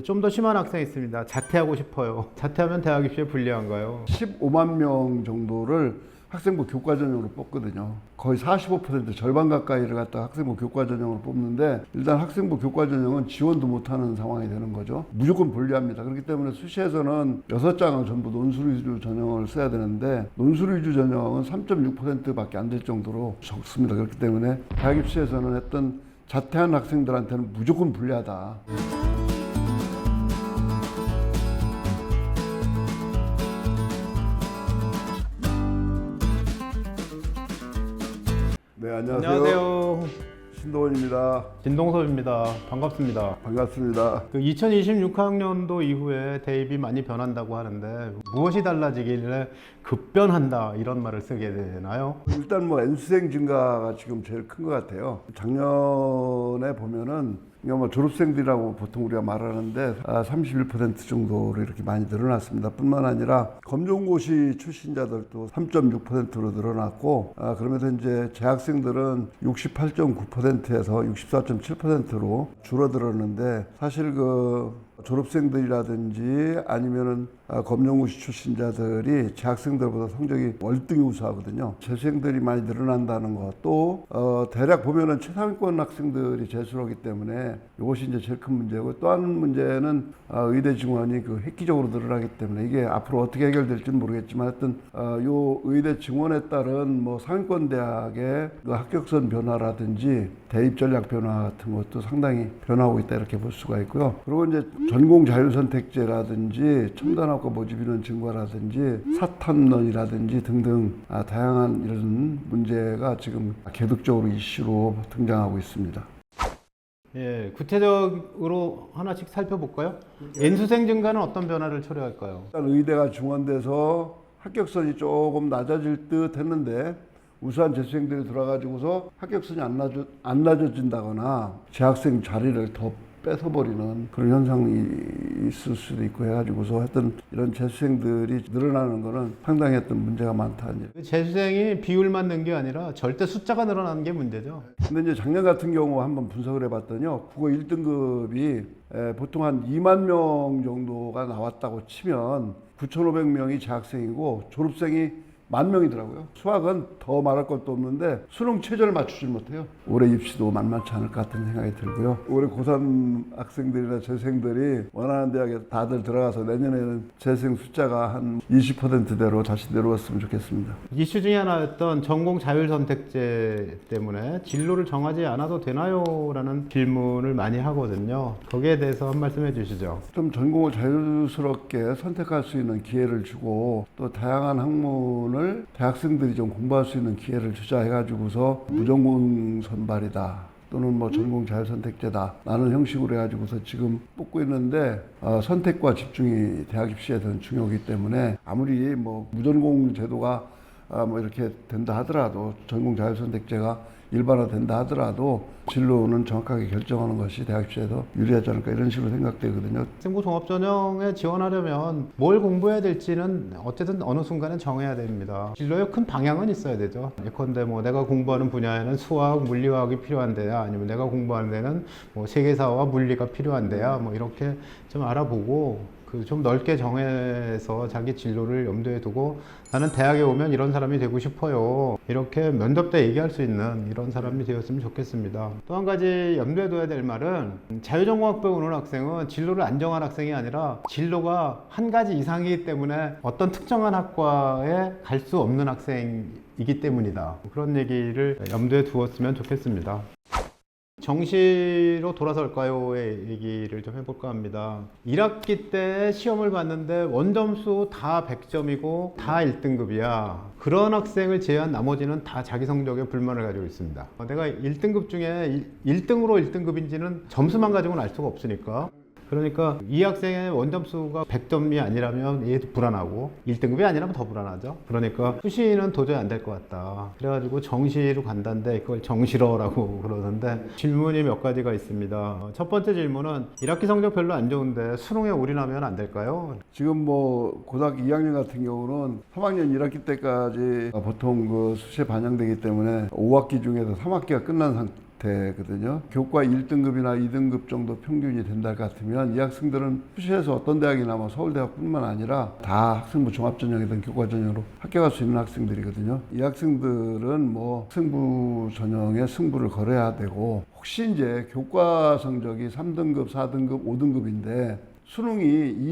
좀 더 심한 학생이 있습니다. 자퇴하고 싶어요. 자퇴하면 대학 입시에 불리한가요? 15만 명 정도를 학생부 교과 전형으로 뽑거든요. 거의 45% 절반 가까이를 갖다 학생부 교과 전형으로 뽑는데 일단 학생부 교과 전형은 지원도 못하는 상황이 되는 거죠. 무조건 불리합니다. 그렇기 때문에 수시에서는 6장은 전부 논술 위주 전형을 써야 되는데 논술 위주 전형은 3.6%밖에 안 될 정도로 적습니다. 그렇기 때문에 대학 입시에서는 했던 자퇴한 학생들한테는 무조건 불리하다. 네, 안녕하세요. 안녕하세요. 신도원입니다. 진동섭입니다. 반갑습니다. 반갑습니다. 그 2026학년도 이후에 대입이 많이 변한다고 하는데 무엇이 달라지길래 급변한다 이런 말을 쓰게 되나요? 일단 뭐 N수생 증가가 지금 제일 큰 것 같아요. 작년에 보면은 이거 뭐 졸업생들이라고 보통 우리가 말하는데 아, 31% 정도로 이렇게 많이 늘어났습니다. 뿐만 아니라 검정고시 출신자들도 3.6%로 늘어났고 아, 그러면서 이제 재학생들은 68.9%에서 64.7%로 줄어들었는데 사실 그 졸업생들이라든지 아니면은 아, 검정고시 출신자들이 재학생들보다 성적이 월등히 우수하거든요. 재수생들이 많이 늘어난다는 것, 또 어, 대략 보면은 최상위권 학생들이 재수하기 때문에 이것이 이제 제일 큰 문제고 또 한 문제는 아, 의대 증원이 그 획기적으로 늘어나기 때문에 이게 앞으로 어떻게 해결될지는 모르겠지만 하여튼 어, 요 의대 증원에 따른 뭐 상위권 대학의 그 합격선 변화라든지 대입 전략 변화 같은 것도 상당히 변화하고 있다 이렇게 볼 수가 있고요. 그리고 이제 전공 자율 선택제라든지 첨단 학과 모집인원 증가라든지 사탐론이라든지 등등 아, 다양한 이런 문제가 지금 계속적으로 이슈로 등장하고 있습니다. 예, 구체적으로 하나씩 살펴볼까요? N수생 증가는 어떤 변화를 초래할까요? 일단 의대가 중원돼서 합격선이 조금 낮아질 듯 했는데 우수한 재수생들이 들어가지고서 합격선이 안, 낮아, 안 낮아진다거나 재학생 자리를 더 뺏어버리는 그런 현상이 있을 수도 있고 해가지고서 하여튼 이런 재수생들이 늘어나는 거는 상당히 했던 문제가 많다. 이제. 그 재수생이 비율만 는 게 아니라 절대 숫자가 늘어나는 게 문제죠. 근데 이제 작년 같은 경우 한번 분석을 해봤더니요. 국어 1등급이 보통 한 2만 명 정도가 나왔다고 치면 9,500명이 재학생이고 졸업생이 만 명이더라고요. 수학은 더 말할 것도 없는데 수능 최저를 맞추지 못해요. 올해 입시도 만만치 않을 것 같은 생각이 들고요. 올해 고3 학생들이나 재생들이 원하는 대학에 다들 들어가서 내년에는 재생 숫자가 한 20%대로 다시 내려왔으면 좋겠습니다. 이슈 중에 하나였던 전공 자율 선택제 때문에 진로를 정하지 않아도 되나요? 라는 질문을 많이 하거든요. 거기에 대해서 한 말씀 해주시죠. 좀 전공을 자유스럽게 선택할 수 있는 기회를 주고 또 다양한 학문을 대학생들이 좀 공부할 수 있는 기회를 주자 해가지고서 무전공 선발이다. 또는 뭐 전공 자율 선택제다 라는 형식으로 해가지고서 지금 뽑고 있는데 어, 선택과 집중이 대학 입시에서는 중요하기 때문에 아무리 뭐 무전공 제도가 아, 뭐 이렇게 된다 하더라도 전공 자율선택제가 일반화된다 하더라도 진로는 정확하게 결정하는 것이 대학 입시에서 유리하지 않을까 이런 식으로 생각되거든요. 승부 종합 전형에 지원하려면 뭘 공부해야 될지는 어쨌든 어느 순간은 정해야 됩니다. 진로의 큰 방향은 있어야 되죠. 예컨대 뭐 내가 공부하는 분야에는 수학, 물리화학이 필요한데야 아니면 내가 공부하는 데는 뭐 세계사와 물리가 필요한데야 뭐 이렇게 좀 알아보고 그 좀 넓게 정해서 자기 진로를 염두에 두고 나는 대학에 오면 이런 사람이 되고 싶어요. 이렇게 면접 때 얘기할 수 있는 이런 사람이 되었으면 좋겠습니다. 또 한 가지 염두에 둬야 될 말은 자유전공학부에 오는 학생은 진로를 안정한 학생이 아니라 진로가 한 가지 이상이기 때문에 어떤 특정한 학과에 갈 수 없는 학생이기 때문이다. 그런 얘기를 염두에 두었으면 좋겠습니다. 정시로 돌아설까요의 얘기를 좀 해볼까 합니다. 1학기 때 시험을 봤는데 원점수 다 100점이고 다 1등급이야. 그런 학생을 제외한 나머지는 다 자기 성적에 불만을 가지고 있습니다. 어, 내가 1등급 중에 1등으로 1등급인지는 점수만 가지고는 알 수가 없으니까. 그러니까 이 학생의 원점수가 100점이 아니라면 얘도 불안하고 1등급이 아니라면 더 불안하죠. 그러니까 수시는 도저히 안 될 것 같다. 그래가지고 정시로 간다는데 그걸 정시러라고 그러는데 질문이 몇 가지가 있습니다. 어, 첫 번째 질문은 1학기 성적 별로 안 좋은데 수능에 올인하면 안 될까요? 지금 뭐 고등학교 2학년 같은 경우는 3학년 1학기 때까지 보통 그 수시에 반영되기 때문에 5학기 중에서 3학기가 끝난 상태 되거든요. 교과 1등급이나 2등급 정도 평균이 된다 같으면 이 학생들은 수시에서 어떤 대학이나 뭐 서울대학뿐만 아니라 다 학생부 종합전형이든 교과 전형으로 합격할 수 있는 학생들이거든요. 이 학생들은 뭐 학생부 전형에 승부를 걸어야 되고 혹시 이제 교과 성적이 3등급, 4등급, 5등급인데 수능이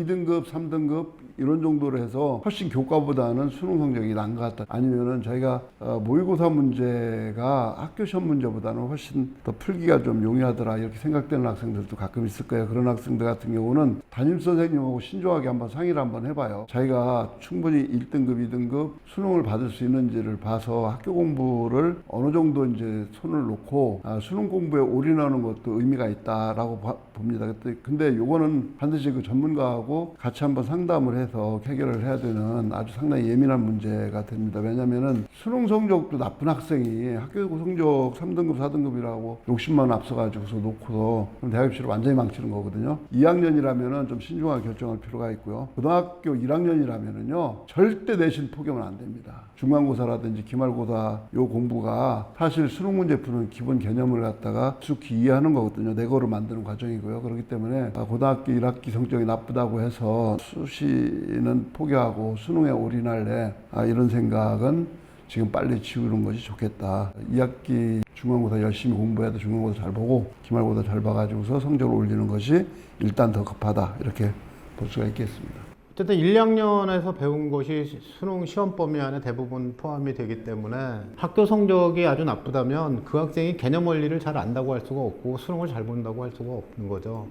2등급, 3등급 이런 정도로 해서 훨씬 교과보다는 수능 성적이 난 것 같다. 아니면은 저희가 어, 모의고사 문제가 학교 시험 문제보다는 훨씬 더 풀기가 좀 용이하더라 이렇게 생각되는 학생들도 가끔 있을 거예요. 그런 학생들 같은 경우는 담임 선생님하고 신중하게 한번 상의를 한번 해봐요. 자기가 충분히 1등급, 2등급 수능을 받을 수 있는지를 봐서 학교 공부를 어느 정도 이제 손을 놓고 아, 수능 공부에 올인하는 것도 의미가 있다라고 봐- 봅니다. 근데- 요거는 반드시 그 전문가하고 같이 한번 상담을 해서 해결을 해야 되는 아주 상당히 예민한 문제가 됩니다. 왜냐면은 수능 성적도 나쁜 학생이 학교 성적 3등급, 4등급이라고 욕심만 앞서가지고서 놓고서 대학 입시를 완전히 망치는 거거든요. 2학년이라면은 좀 신중하게 결정할 필요가 있고요. 고등학교 1학년이라면은요 절대 내신 포기하면 안 됩니다. 중간고사라든지 기말고사 요 공부가 사실 수능 문제 푸는 기본 개념을 갖다가 익숙히 이해하는 거거든요. 내거를 만드는 과정이고요. 그렇기 때문에 아, 고등학교 1학기 성적이 나쁘다고 해서 수시는 포기하고 수능에 올인할래 아, 이런 생각은 지금 빨리 지우는 것이 좋겠다. 2학기 중간고사 열심히 공부해도 중간고사 잘 보고 기말고사 잘 봐가지고서 성적을 올리는 것이 일단 더 급하다. 이렇게 볼 수가 있겠습니다. 어쨌든 1, 2학년에서 배운 것이 수능 시험 범위 안에 대부분 포함이 되기 때문에 학교 성적이 아주 나쁘다면 그 학생이 개념 원리를 잘 안다고 할 수가 없고 수능을 잘 본다고 할 수가 없는 거죠.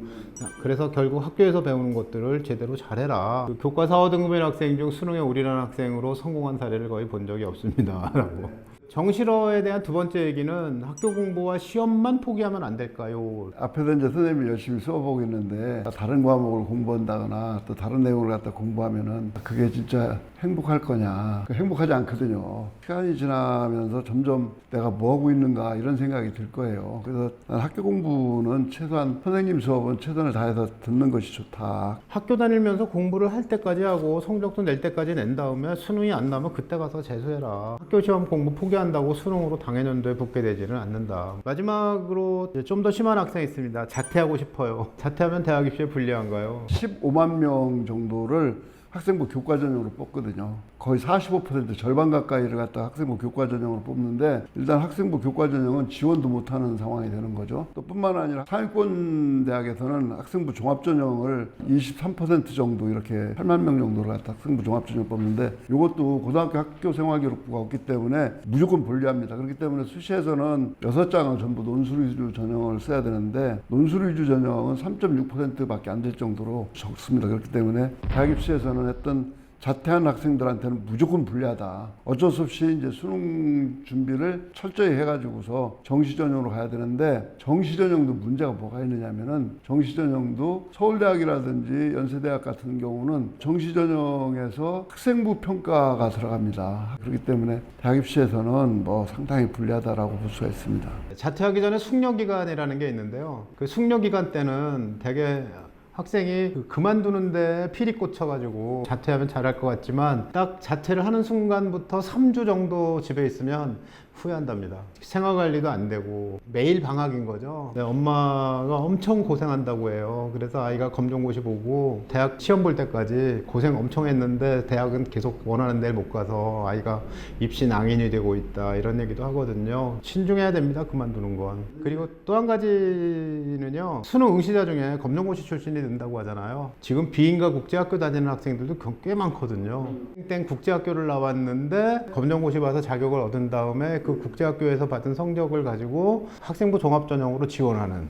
그래서 결국 학교에서 배우는 것들을 제대로 잘해라. 그 교과 4, 5등급인 학생 중 수능에 올인한 학생으로 성공한 사례를 거의 본 적이 없습니다. 라고. 정실어에 대한 두 번째 얘기는 학교 공부와 시험만 포기하면 안 될까요? 앞에서 이제 선생님이 열심히 수업하고 있는데 다른 과목을 공부한다거나 또 다른 내용을 갖다 공부하면은 그게 진짜 행복할 거냐 그 행복하지 않거든요 시간이 지나면서 점점 내가 뭐 하고 있는가 이런 생각이 들 거예요 그래서 난 학교 공부는 최소한 선생님 수업은 최선을 다해서 듣는 것이 좋다 학교 다니면서 공부를 할 때까지 하고 성적도 낼 때까지 낸 다음에 수능이 안 나면 그때 가서 재수해라. 학교 시험 공부 포기한다고 수능으로 당해년도에 붙게 되지는 않는다. 마지막으로 좀 더 심한 학생이 있습니다. 자퇴하고 싶어요. 자퇴하면 대학 입시에 불리한가요? 15만 명 정도를 학생부 교과 전형으로 뽑거든요. 거의 45% 절반 가까이를 갖다 학생부 교과 전형으로 뽑는데 일단 학생부 교과 전형은 지원도 못하는 상황이 되는 거죠. 또 뿐만 아니라 상위권 대학에서는 학생부 종합 전형을 23% 정도 이렇게 8만 명 정도를 갖다 학생부 종합 전형 뽑는데 이것도 고등학교 학교 생활 기록부가 없기 때문에 무조건 불리합니다. 그렇기 때문에 수시에서는 6장은 전부 논술 위주 전형을 써야 되는데 논술 위주 전형은 3.6%밖에 안 될 정도로 적습니다. 그렇기 때문에 대학 입시에서는 했던 자퇴한 학생들한테는 무조건 불리하다. 어쩔 수 없이 이제 수능 준비를 철저히 해가지고서 정시 전형으로 가야 되는데 정시 전형도 문제가 뭐가 있느냐면은 정시 전형도 서울대학이라든지 연세대학 같은 경우는 정시 전형에서 학생부 평가가 들어갑니다. 그렇기 때문에 대학 입시에서는 뭐 상당히 불리하다라고 볼 수가 있습니다. 자퇴하기 전에 숙려 기간이라는 게 있는데요. 그 숙려 기간 때는 되게 학생이 그 그만두는데 필이 꽂혀가지고 자퇴하면 잘할 것 같지만 딱 자퇴를 하는 순간부터 3주 정도 집에 있으면 후회한답니다. 생활 관리도 안 되고 매일 방학인 거죠. 네, 엄마가 엄청 고생한다고 해요. 그래서 아이가 검정고시 보고 대학 시험 볼 때까지 고생 엄청 했는데 대학은 계속 원하는 데를 못 가서 아이가 입시 낭인이 되고 있다 이런 얘기도 하거든요. 신중해야 됩니다. 그만두는 건. 그리고 또 한 가지는요. 수능 응시자 중에 검정고시 출신이 된다고 하잖아요. 지금 비인가 국제학교 다니는 학생들도 꽤 많거든요. 땡 국제학교를 나왔는데 검정고시 봐서 자격을 얻은 다음에 그 국제학교에서 받은 성적을 가지고 학생부 종합전형으로 지원하는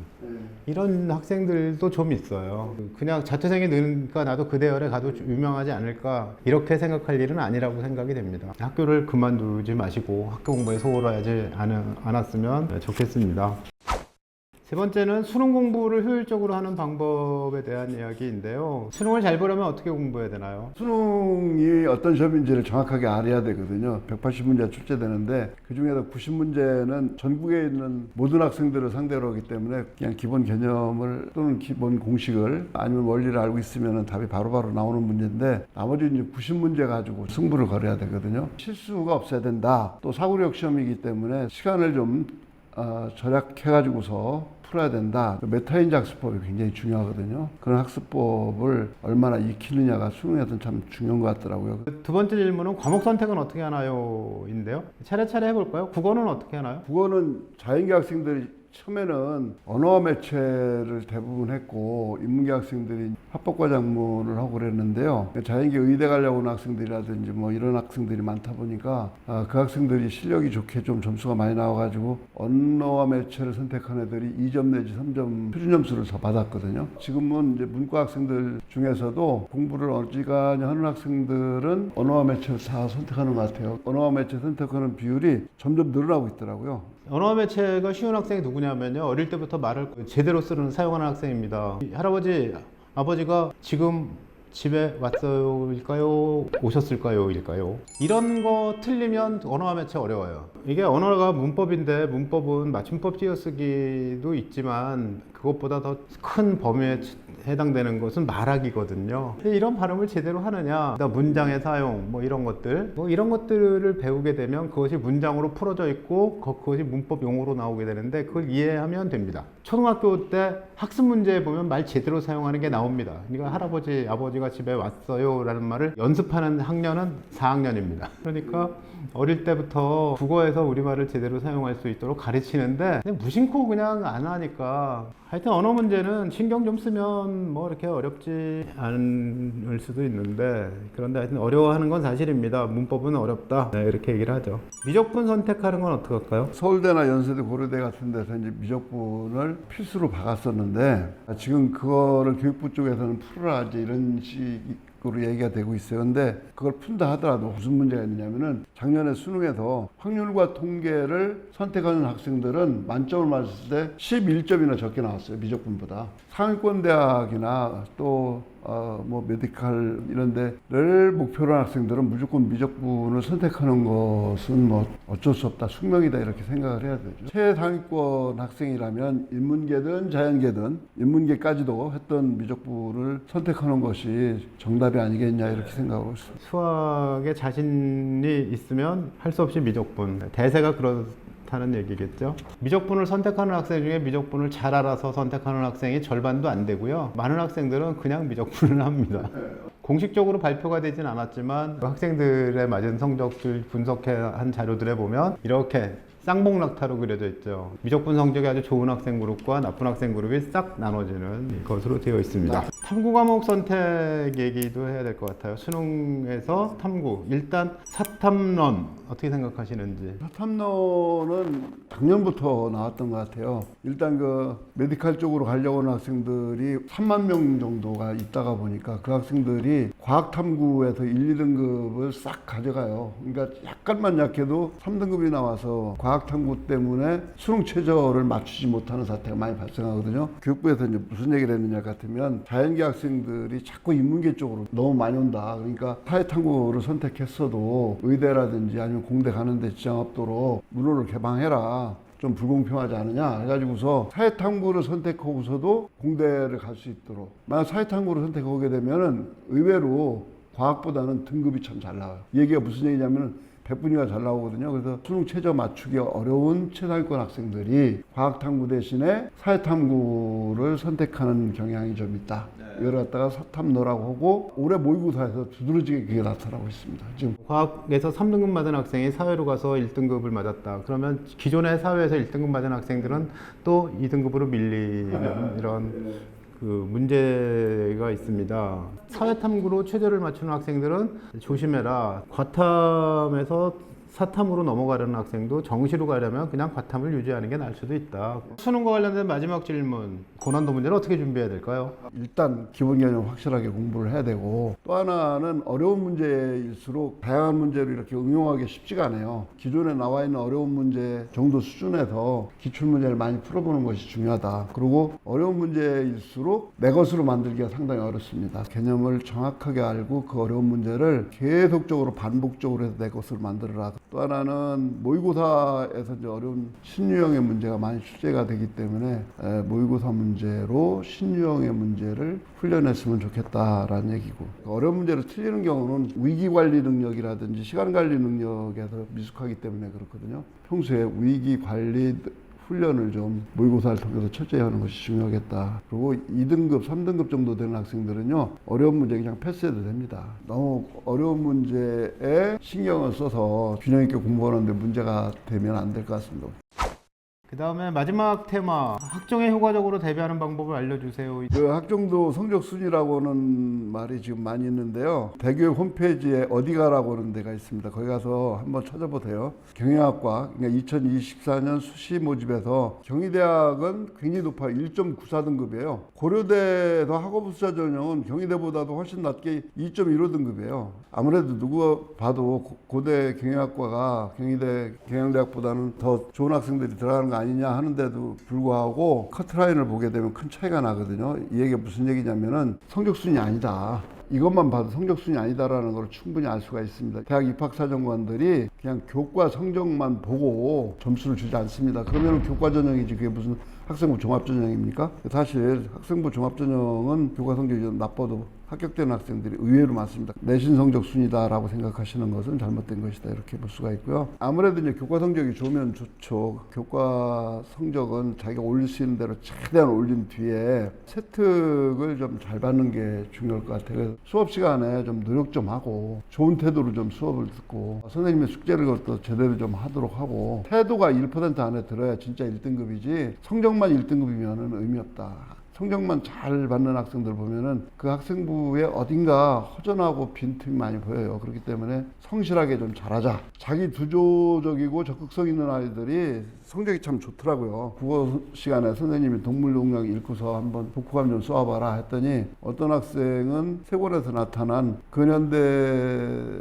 이런 학생들도 좀 있어요. 그냥 자퇴생이 느니까 나도 그 대열에 가도 유명하지 않을까 이렇게 생각할 일은 아니라고 생각이 됩니다. 학교를 그만두지 마시고 학교 공부에 소홀하지 않- 않았으면 좋겠습니다. 세 번째는 수능 공부를 효율적으로 하는 방법에 대한 이야기인데요. 수능을 잘 보려면 어떻게 공부해야 되나요? 수능이 어떤 시험인지를 정확하게 알아야 되거든요. 180문제 출제되는데 그 중에서 90문제는 전국에 있는 모든 학생들을 상대로 하기 때문에 그냥 기본 개념을 또는 기본 공식을 아니면 원리를 알고 있으면 답이 바로바로 나오는 문제인데 나머지 이제 90문제 가지고 승부를 걸어야 되거든요. 실수가 없어야 된다. 또 사고력 시험이기 때문에 시간을 좀 어, 절약해가지고서 풀어야 된다. 그 메타인지 학습법이 굉장히 중요하거든요. 그런 학습법을 얼마나 익히느냐가 수능에서는 참 중요한 것 같더라고요. 두 번째 질문은 과목 선택은 어떻게 하나요?인데요. 차례차례 해볼까요? 국어는 어떻게 하나요? 국어는 자연계 학생들이 처음에는 언어와 매체를 대부분 했고 인문계 학생들이 합법과장문을 하고 그랬는데요. 자연계 의대 가려고 하는 학생들이라든지 뭐 이런 학생들이 많다 보니까 아, 그 학생들이 실력이 좋게 좀 점수가 많이 나와가지고 언어와 매체를 선택한 애들이 2점 내지 3점 표준 점수를 더 받았거든요. 지금은 이제 문과 학생들 중에서도 공부를 어지간히 하는 학생들은 언어와 매체를 다 선택하는 것 같아요. 언어와 매체 선택하는 비율이 점점 늘어나고 있더라고요. 언어 매체가 쉬운 학생이 누구냐면요. 어릴 때부터 말을 제대로 쓰는 사용하는 학생입니다. 이 할아버지, 아버지가 지금 집에 왔어요일까요? 오셨을까요?일까요? 이런 거 틀리면 언어와 매체 어려워요. 이게 언어가 문법인데 문법은 맞춤법 띄어쓰기도 있지만 그것보다 더 큰 범위에 해당되는 것은 말하기거든요. 이런 발음을 제대로 하느냐, 문장의 사용, 뭐 이런 것들, 뭐 이런 것들을 배우게 되면 그것이 문장으로 풀어져 있고 그- 그것이 문법 용어로 나오게 되는데 그걸 이해하면 됩니다. 초등학교 때 학습 문제에 보면 말 제대로 사용하는 게 나옵니다. 그러니까 할아버지, 아버지 가 집에 왔어요 라는 말을 연습하는 학년은 4학년입니다. 그러니까 어릴 때부터 국어에서 우리말을 제대로 사용할 수 있도록 가르치는데 무심코 그냥 안 하니까 하여튼 언어 문제는 신경 좀 쓰면 뭐 이렇게 어렵지 않을 수도 있는데 그런데 하여튼 어려워하는 건 사실입니다. 문법은 어렵다. 네, 이렇게 얘기를 하죠. 미적분 선택하는 건 어떻게 할까요? 서울대나 연세대, 고려대 같은 데서 이제 미적분을 필수로 박았었는데 지금 그거를 교육부 쪽에서는 풀어라 이제 이런 식 으로 얘기가 되고 있어요. 근데 그걸 푼다 하더라도 무슨 문제가 있느냐면은 작년에 수능에서 확률과 통계를 선택하는 학생들은 만점을 맞았을 때 11점이나 적게 나왔어요. 미적분보다. 상위권 대학이나 또 어, 뭐 메디칼 이런 데를 목표로 한 학생들은 무조건 미적분을 선택하는 것은 뭐 어쩔 수 없다 숙명이다 이렇게 생각을 해야 되죠 최상위권 학생이라면 인문계든 자연계든 인문계까지도 했던 미적분을 선택하는 것이 정답이 아니겠냐 이렇게 생각하고 있습니다 수학에 자신이 있으면 할 수 없이 미적분. 대세가 그 렇다는 얘기겠죠. 미적분을 선택하는 학생 중에 미적분을 잘 알아서 선택하는 학생이 절반도 안 되고요. 많은 학생들은 그냥 미적분을 합니다. 공식적으로 발표가 되진 않았지만 그 학생들의 맞은 성적들 분석한 자료들에 보면 이렇게 쌍봉낙타로 그려져 있죠. 미적분 성적이 아주 좋은 학생 그룹과 나쁜 학생 그룹이 싹 나눠지는 것으로 되어 있습니다. 탐구 과목 선택 얘기도 해야 될 것 같아요. 수능에서 탐구. 일단 사탐론 어떻게 생각하시는지. 탐론은 작년부터 나왔던 것 같아요. 일단 그 메디칼 쪽으로 가려고 하는 학생들이 3만 명 정도가 있다가 보니까 그 학생들이 과학 탐구에서 1, 2등급을 싹 가져가요. 그러니까 약간만 약해도 3등급이 나와서 과학 탐구 때문에 수능 최저를 맞추지 못하는 사태가 많이 발생하거든요. 교육부에서 이제 무슨 얘기를 했느냐 같으면 자연계 학생들이 자꾸 인문계 쪽으로 너무 많이 온다. 그러니까 사회 탐구를 선택했어도 의대라든지 아니면 공대 가는데 지장 없도록 문호를 개방해라. 좀 불공평하지 않느냐? 해가지고서 사회탐구를 선택하고서도 공대를 갈 수 있도록. 만약 사회탐구를 선택하게 되면은 의외로 과학보다는 등급이 참 잘 나와요. 이 얘기가 무슨 얘기냐면은 100분위가 잘 나오거든요. 그래서 수능 최저 맞추기 어려운 최상위권 학생들이 과학탐구 대신에 사회탐구를 선택하는 경향이 좀 있다. 이걸 갖다가 사탐노라고 하고 올해 모의고사에서 두드러지게 그게 나타나고 있습니다. 지금 과학에서 3등급 맞은 학생이 사회로 가서 1등급을 맞았다. 그러면 기존의 사회에서 1등급 맞은 학생들은 또 2등급으로 밀리는 이런 그 문제가 있습니다. 사회탐구로 최저를 맞추는 학생들은 조심해라. 과탐에서 사탐으로 넘어가려는 학생도 정시로 가려면 그냥 과탐을 유지하는 게 나을 수도 있다. 수능과 관련된 마지막 질문. 고난도 문제를 어떻게 준비해야 될까요? 일단 기본 개념 확실하게 공부를 해야 되고 또 하나는 어려운 문제일수록 다양한 문제를 이렇게 응용하기 쉽지가 않아요. 기존에 나와 있는 어려운 문제 정도 수준에서 기출 문제를 많이 풀어보는 것이 중요하다. 그리고 어려운 문제일수록 내 것으로 만들기가 상당히 어렵습니다. 개념을 정확하게 알고 그 어려운 문제를 계속적으로 반복적으로 해서 내 것으로 만들어라. 또 하나는 모의고사에서 이제 어려운 신유형의 문제가 많이 출제가 되기 때문에 에, 모의고사 문제로 신유형의 문제를 훈련했으면 좋겠다라는 얘기고 어려운 문제를 틀리는 경우는 위기 관리 능력이라든지 시간 관리 능력에서 미숙하기 때문에 그렇거든요. 평소에 위기 관리 훈련을 좀 모의고사를 통해서 철저히 하는 것이 중요하겠다. 그리고 2등급, 3등급 정도 되는 학생들은요, 어려운 문제 그냥 패스해도 됩니다. 너무 어려운 문제에 신경을 써서 균형 있게 공부하는데 문제가 되면 안 될 것 같습니다. 그 다음에 마지막 테마 학종에 효과적으로 대비하는 방법을 알려주세요. 그 학종도 성적 순위라고는 말이 지금 많이 있는데요. 대교육 홈페이지에 어디 가라고 하는 데가 있습니다. 거기 가서 한번 찾아보세요. 경영학과 그러니까 2024년 수시 모집에서 경희대학은 굉장히 높아요. 1.94등급이에요. 고려대에서 학업부 수자 전형은 경희대보다도 훨씬 낮게 2.15등급이에요. 아무래도 누가 봐도 고- 고대 경영학과가 경희대 경영대학보다는 더 좋은 학생들이 들어가는 거 아니냐 하는데도 불구하고 커트라인을 보게 되면 큰 차이가 나거든요. 이 얘기가 무슨 얘기냐면은 성적순이 아니다. 이것만 봐도 성적순이 아니다라는 걸 충분히 알 수가 있습니다. 대학 입학사정관들이 그냥 교과 성적만 보고 점수를 주지 않습니다. 그러면 교과 전형이지 그게 무슨 학생부 종합 전형입니까? 사실 학생부 종합 전형은 교과 성적이 좀 나빠도 합격되는 학생들이 의외로 많습니다. 내신 성적 순이다라고 생각하시는 것은 잘못된 것이다 이렇게 볼 수가 있고요. 아무래도 이제 교과 성적이 좋으면 좋죠. 교과 성적은 자기가 올릴 수 있는 대로 최대한 올린 뒤에 세특을 좀 잘 받는 게 중요할 것 같아요. 수업 시간에 좀 노력 좀 하고 좋은 태도로 좀 수업을 듣고 선생님의 숙제를 또 제대로 좀 하도록 하고 태도가 1% 안에 들어야 진짜 1등급이지 성적만 1등급이면은 의미 없다. 성적만 잘 받는 학생들 보면은 그 학생부에 어딘가 허전하고 빈틈이 많이 보여요. 그렇기 때문에 성실하게 좀 잘하자. 자기 두조적이고 적극성 있는 아이들이 성적이 참 좋더라고요. 국어 시간에 선생님이 동물농장 읽고서 한번 독후감 좀 쏘아봐라 했더니 어떤 학생은 세권에서 나타난 근현대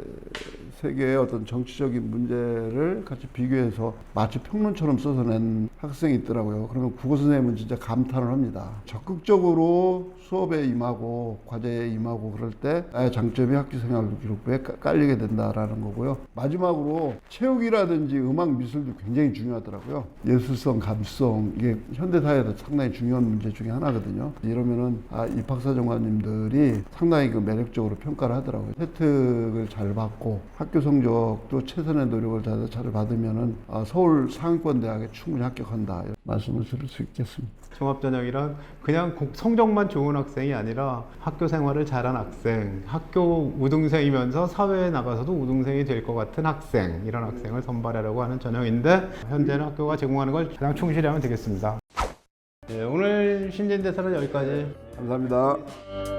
세계의 어떤 정치적인 문제를 같이 비교해서 마치 평론처럼 써서 낸 학생이 있더라고요. 그러면 국어 선생님은 진짜 감탄을 합니다. 적극적으로 수업에 임하고 과제에 임하고 그럴 때 장점이 학교생활 기록부에 깔- 깔리게 된다라는 거고요. 마지막으로 체육이라든지 음악 미술도 굉장히 중요하더라고요. 예술성, 감수성 이게 현대 사회에서 상당히 중요한 문제 중에 하나거든요. 이러면은 아, 입학사정관님들이 상당히 그 매력적으로 평가를 하더라고요. 혜택을 잘 받고 학교 성적도 최선의 노력을 다해서 잘 받으면은 아, 서울 상위권 대학에 충분히 합격한다 말씀을 드릴 수 있겠습니다. 종합전형이란 그냥 국- 성적만 좋은 학생이 아니라 학교 생활을 잘한 학생, 학교 우등생이면서 사회에 나가서도 우등생이 될 것 같은 학생, 이런 학생을 선발하려고 하는 전형인데 현재는 학교가 제공하는 걸 가장 충실히 하면 되겠습니다. 네, 오늘 신진대사는 여기까지. 감사합니다.